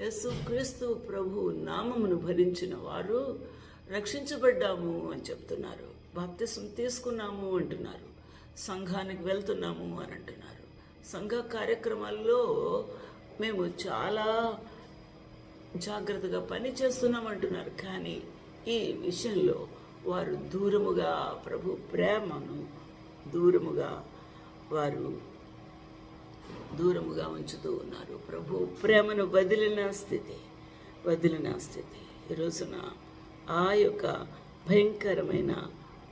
యేసు క్రీస్తు ప్రభు నామమును భరించిన వారు రక్షించబడ్డాము అని చెప్తున్నారు. బాప్తిసం తీసుకున్నాము అంటున్నారు. సంఘానికి వెళ్తున్నాము అని అంటున్నారు. సంఘ కార్యక్రమాల్లో మేము చాలా జాగ్రత్తగా పని చేస్తున్నాం అంటున్నారు. కానీ ఈ విషయంలో వారు దూరముగా ప్రభు ప్రేమను దూరముగా వారు దూరముగా ఉంచుతూ ఉన్నారు. ప్రభు ప్రేమను వదిలిన స్థితి వదిలిన స్థితి. ఈ రోజున ఆ యొక్క భయంకరమైన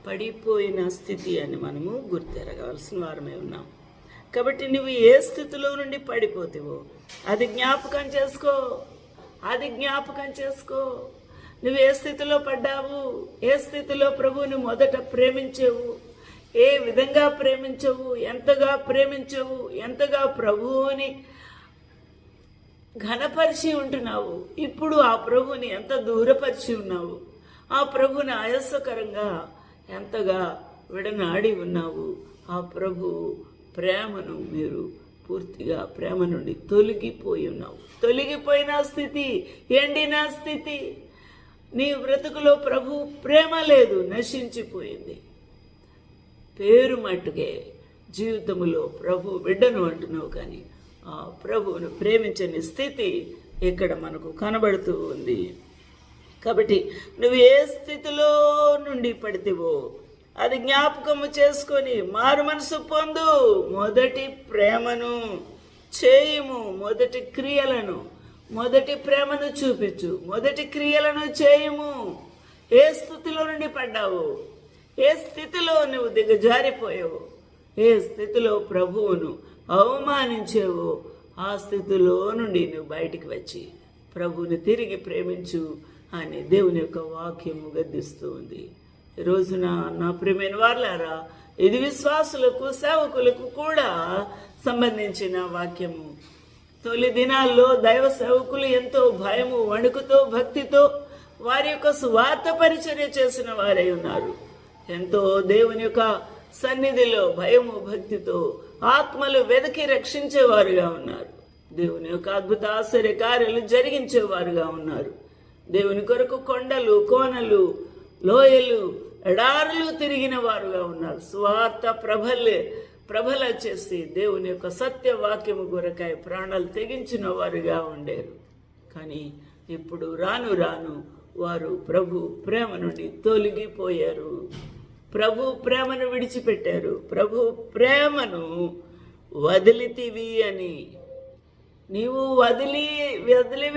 పడిపోయిన స్థితి అని మనము గుర్తెరగవలసిన వారమే ఉన్నాం. కాబట్టి నువ్వు ఏ స్థితిలో నుండి పడిపోతావో అది జ్ఞాపకం చేసుకో. అది జ్ఞాపకం చేసుకో. నువ్వు ఏ స్థితిలో పడ్డావు ఏ స్థితిలో ప్రభువుని మొదట ప్రేమించేవు ఏ విధంగా ప్రేమించవు? ఎంతగా ప్రేమించవు? ఎంతగా ప్రభువుని ఘనపరిచి ఉంటున్నావు. ఇప్పుడు ఆ ప్రభుని ఎంత దూరపరిచి ఉన్నావు? ఆ ప్రభుని ఆయాసకరంగా ఎంతగా విడనాడి ఉన్నావు? ఆ ప్రభు ప్రేమను మీరు పూర్తిగా ప్రేమ నుండి తొలగిపోయి ఉన్నావు. తొలగిపోయిన స్థితి ఎండిన స్థితి. నీ బ్రతుకులో ప్రభు ప్రేమ లేదు నశించిపోయింది. పేరు మట్టుకే జీవితంలో ప్రభు బిడ్డను అంటున్నావు కానీ ఆ ప్రభువును ప్రేమించని స్థితి ఇక్కడ మనకు కనబడుతూ ఉంది. కాబట్టి నువ్వు ఏ స్థితిలో నుండి పడితేవో అది జ్ఞాపకము చేసుకొని మారు మనసు పొందు మొదటి ప్రేమను చేయుము మొదటి క్రియలను మొదటి ప్రేమను చూపించు మొదటి క్రియలను చేయుము. ఏ స్థితిలో నుండి పడ్డావు? ఏ స్థితిలో నువ్వు దిగజారిపోయావు? ఏ స్థితిలో ప్రభువును అవమానించేవో? ఆ స్థితిలో నుండి నువ్వు బయటికి వచ్చి ప్రభువుని తిరిగి ప్రేమించు అని దేవుని యొక్క వాక్యము గద్దిస్తూ ఉంది రోజున నా ప్రేమైన వార్లారా ఇది విశ్వాసులకు సేవకులకు కూడా సంబంధించిన వాక్యము. తొలి దినాల్లో దైవ సేవకులు ఎంతో భయము వణుకుతో భక్తితో వారి యొక్క స్వార్థ పరిచర్య చేసిన వారై ఉన్నారు. ఎంతో దేవుని యొక్క సన్నిధిలో భయము భక్తితో ఆత్మలు వెదకి రక్షించేవారుగా ఉన్నారు. దేవుని యొక్క అద్భుత ఆశ్చర్య కార్యాలు జరిగించేవారుగా ఉన్నారు. దేవుని కొరకు కొండలు కోనలు లోయలు ఎడారులు తిరిగిన వారుగా ఉన్నారు. స్వార్థ ప్రభలే ప్రభల చేసి దేవుని యొక్క సత్య వాక్యము కొరకాయ ప్రాణాలు తెగించిన వారుగా ఉండేరు. కానీ ఇప్పుడు రాను రాను వారు ప్రభు ప్రేమ నుండి తొలగిపోయారు. ప్రభు ప్రేమను విడిచిపెట్టారు. ప్రభు ప్రేమను వదిలితివి అని. నీవు వదిలి వదిలి